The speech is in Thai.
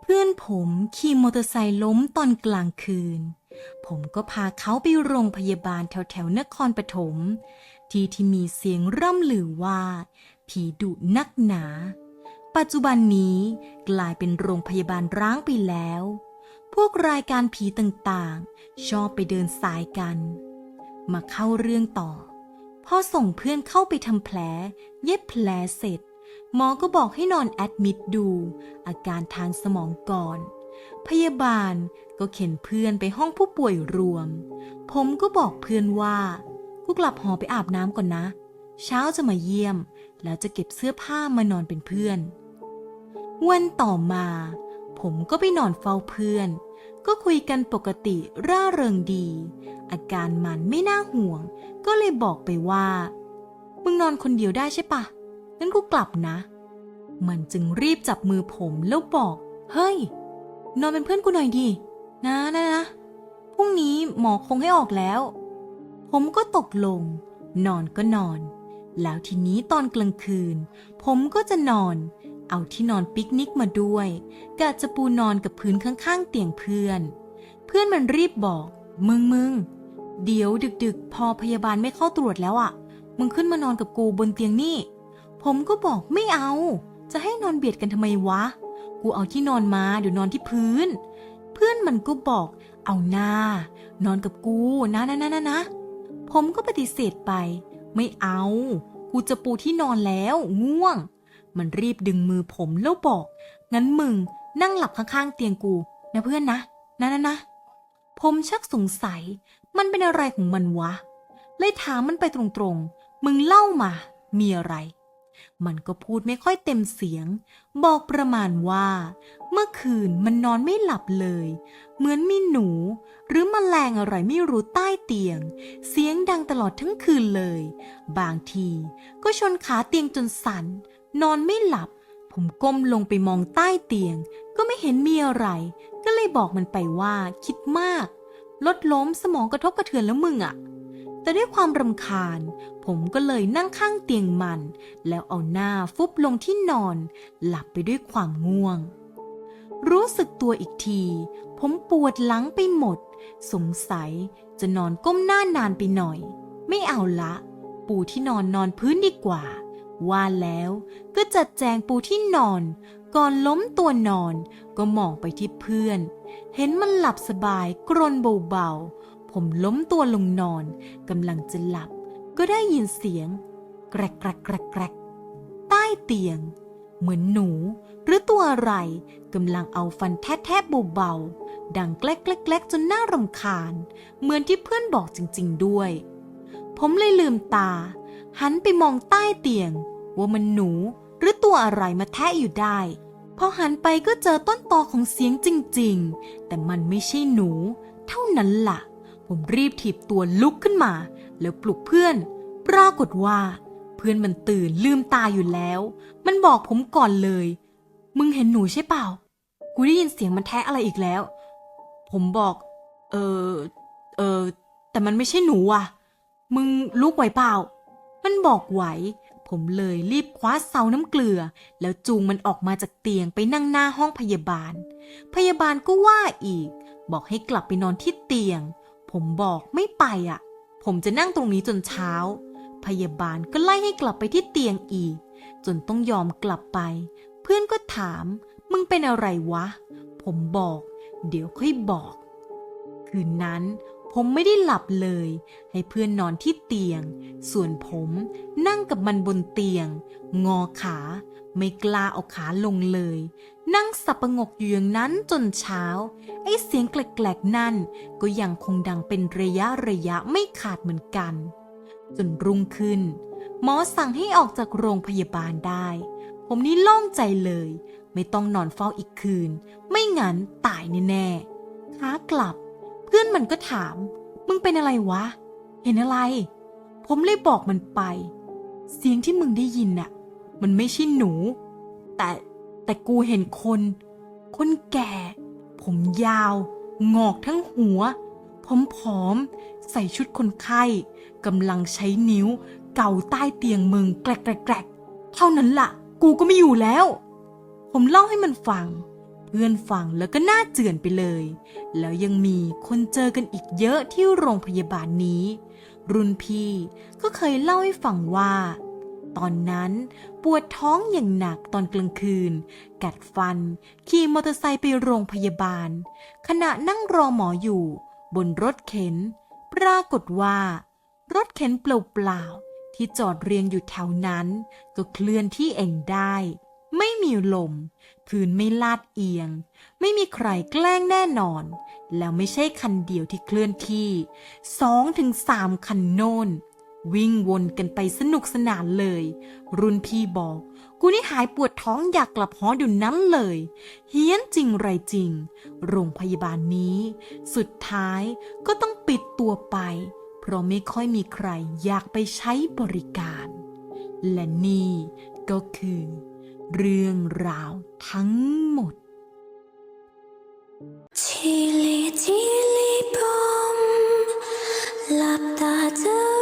เพื่อนผมขี่มอเตอร์ไซค์ล้มตอนกลางคืน ผมก็พาเขาไปโรงพยาบาลแถวๆนครปฐมที่ที่มีเสียงร่ำลือว่า ผีดุนักหนา ปัจจุบันนี้กลายเป็นโรงพยาบาลร้างไปแล้ว พวกรายการผีต่างๆ ชอบไปเดินสายกัน มาเข้าเรื่องต่อพอส่งเพื่อนเข้าไปทำแผล เย็บแผลเสร็จ หมอก็บอกให้นอนแอดมิดดู อาการทางสมองก่อน พยาบาลก็เข็นเพื่อนไปห้องผู้ป่วยรวม ผมก็บอกเพื่อนว่ากูกลับหอไปอาบน้ำก่อนนะ เช้าจะมาเยี่ยม แล้วจะเก็บเสื้อผ้ามานอนเป็นเพื่อน วันต่อมา ผมก็ไปนอนเฝ้าเพื่อน ก็คุยกันปกติร่าเริงดี อาการมันไม่น่าห่วง ก็เลยบอกไปว่า มึงนอนคนเดียวได้ใช่ปะ งั้นกูกลับนะ มันจึงรีบจับมือผมแล้วบอก เฮ้ย นอนเป็นเพื่อนกูหน่อยดินะนะนะพรุ่งนี้หมอคงให้ออกแล้ว ผมก็ตกลง นอนก็นอน แล้วทีนี้ตอนกลางคืน ผมก็จะนอน เอาที่นอนปิกนิกมาด้วยกะจะปูนอนกับพื้นข้างๆ เตียงเพื่อน เพื่อนมันรีบบอก มึงมึงเดี๋ยวดึกๆ พอพยาบาลไม่เข้าตรวจแล้วอะ่ะ มึงขึ้นมานอนกับกูบนเตียงนี่ ผมก็บอกไม่เอา จะให้นอนเบียดกันทำไมวะ กูเอาที่นอนมาเดี๋ยวนอนที่พื้น เพื่อนมันก็บอกเอาหน้า นอนกับกูนะนะนะนะนะ ผมก็ปฏิเสธไป ไม่เอา กูจะปูที่นอนแล้วง่วง มันรีบดึงมือผมแล้วบอก งั้นมึงนั่งหลับข้างๆเตียงกู นะเพื่อนนะ นะนะนะผมชักสงสัย มันเป็นอะไรของมันวะ เลยถามมันไปตรงๆ มึงเล่ามา มีอะไร มันก็พูดไม่ค่อยเต็มเสียง บอกประมาณว่า เมื่อคืนมันนอนไม่หลับเลย เหมือนมีหนู หรือมแมลงอะไรไม่รู้ใต้เตียง เสียงดังตลอดทั้งคืนเลย บางทีก็ชนขาเตียงจนสั่นนอนไม่หลับ ผมก้มลงไปมองใต้เตียง ก็ไม่เห็นมีอะไร ก็เลยบอกมันไปว่าคิดมาก ลดล้มสมองกระทบกระเทือนแล้วมึงอะ แต่ด้วยความรำคาญ ผมก็เลยนั่งข้างเตียงมัน แล้วเอาหน้าฟุบลงที่นอน หลับไปด้วยความง่วง รู้สึกตัวอีกที ผมปวดหลังไปหมด สงสัยจะนอนก้มหน้านานไปหน่อย ไม่เอาละ ปูที่นอนนอนพื้นดีกว่า ว่าแล้วก็จัดแจงปูที่นอน ก่อนล้มตัวนอนก็มองไปที่เพื่อน เห็นมันหลับสบายกรนเบาๆ ผมล้มตัวลงนอนกำลังจะหลับ ก็ได้ยินเสียง แกรกแกรกแกรกแกรกใต้เตียง เหมือนหนู หรือตัวอะไรกำลังเอาฟันแทบๆเบาๆดังแกลกแกลกจนน่ารำคาญ เหมือนที่เพื่อนบอกจริง ๆด้วย ผมเลยลืมตา หันไปมองใต้เตียง ว่ามันหนูหรือตัวอะไรมาแทะอยู่ได้พอหันไปก็เจอต้นตอของเสียงจริง ๆ แต่มันไม่ใช่หนู เท่านั้นล่ะ ผมรีบถีบตัวลุกขึ้นมา แล้วปลุกเพื่อน ปรากฏว่า เพื่อนมันตื่นลืมตาอยู่แล้ว มันบอกผมก่อนเลย มึงเห็นหนูใช่เปล่า กูได้ยินเสียงมันแทะอะไรอีกแล้ว ผมบอก เออเออแต่มันไม่ใช่หนูอะ มึงลุกไหวเปล่า มันบอกไหว ผมเลยรีบคว้าเซาน้ำเกลือ แล้วจูงมันออกมาจากเตียงไปนั่งหน้าห้องพยาบาล พยาบาลก็ว่าอีก บอกให้กลับไปนอนที่เตียง ผมบอกไม่ไปอะ ผมจะนั่งตรงนี้จนเช้า พยาบาลก็ไล่ให้กลับไปที่เตียงอีก จนต้องยอมกลับไป เพื่อนก็ถาม มึงเป็นอะไรวะ ผมบอก เดี๋ยวค่อยบอก คืนนั้น ผมไม่ได้หลับเลย ให้เพื่อนนอนที่เตียง ส่วนผมนั่งกับมันบนเตียง งอขา ไม่กล้าเอาขาลงเลย นั่งสับประงกอยู่อย่างนั้นจนเช้า ไอ้เสียงแกลกๆนั่น ก็ยังคงดังเป็นระยะระยะไม่ขาดเหมือนกัน จนรุ่งขึ้น หมอสั่งให้ออกจากโรงพยาบาลได้ ผมนี่โล่งใจเลย ไม่ต้องนอนเฝ้าอีกคืน ไม่งั้นตายแน่ๆขากลับ เพื่อนมันก็ถาม มึงเป็นอะไรวะ เห็นอะไร ผมเลยบอกมันไป เสียงที่มึงได้ยินน่ะ มันไม่ใช่หนู แต่แต่กูเห็นคน คนแก่ ผมยาว งอกทั้งหัว ผมผอม ใส่ชุดคนไข้กำลังใช้นิ้ว เก่าใต้เตียงมึงแกรกๆเท่านั้นล่ะ กูก็ไม่อยู่แล้ว ผมเล่าให้มันฟัง พื่อนฟังแล้วก็น่าเจือนไปเลย แล้วยังมีคนเจอกันอีกเยอะที่โรงพยาบาลนี้ รุ่นพี่ก็เคยเล่าให้ฟังว่า ตอนนั้นปวดท้องอย่างหนักตอนกลางคืน กัดฟัน ขี่มอเตอร์ไซค์ไปโรงพยาบาล ขณะนั่งรอหมออยู่ บนรถเข็น ปรากฏว่า รถเข็นเปล่าๆที่จอดเรียงอยู่แถวนั้น ก็เคลื่อนที่เองได้ ไม่มีลม พื้นไม่ลาดเอียง ไม่มีใครแกล้งแน่นอน แล้วไม่ใช่คันเดียวที่เคลื่อนที่สองถึงสามคันโน่น วิ่งวนกันไปสนุกสนานเลย รุ่นพี่บอก กูนี่หายปวดท้องอยากกลับหอเดี๋ยวนั้นเลย เฮี้ยนจริงไรจริง โรงพยาบาลนี้ สุดท้ายก็ต้องปิดตัวไป เพราะไม่ค่อยมีใครอยากไปใช้บริการ และนี่ก็คือ เรื่องราวทั้งหมดชิลิชิลิบมหลับตาเจอ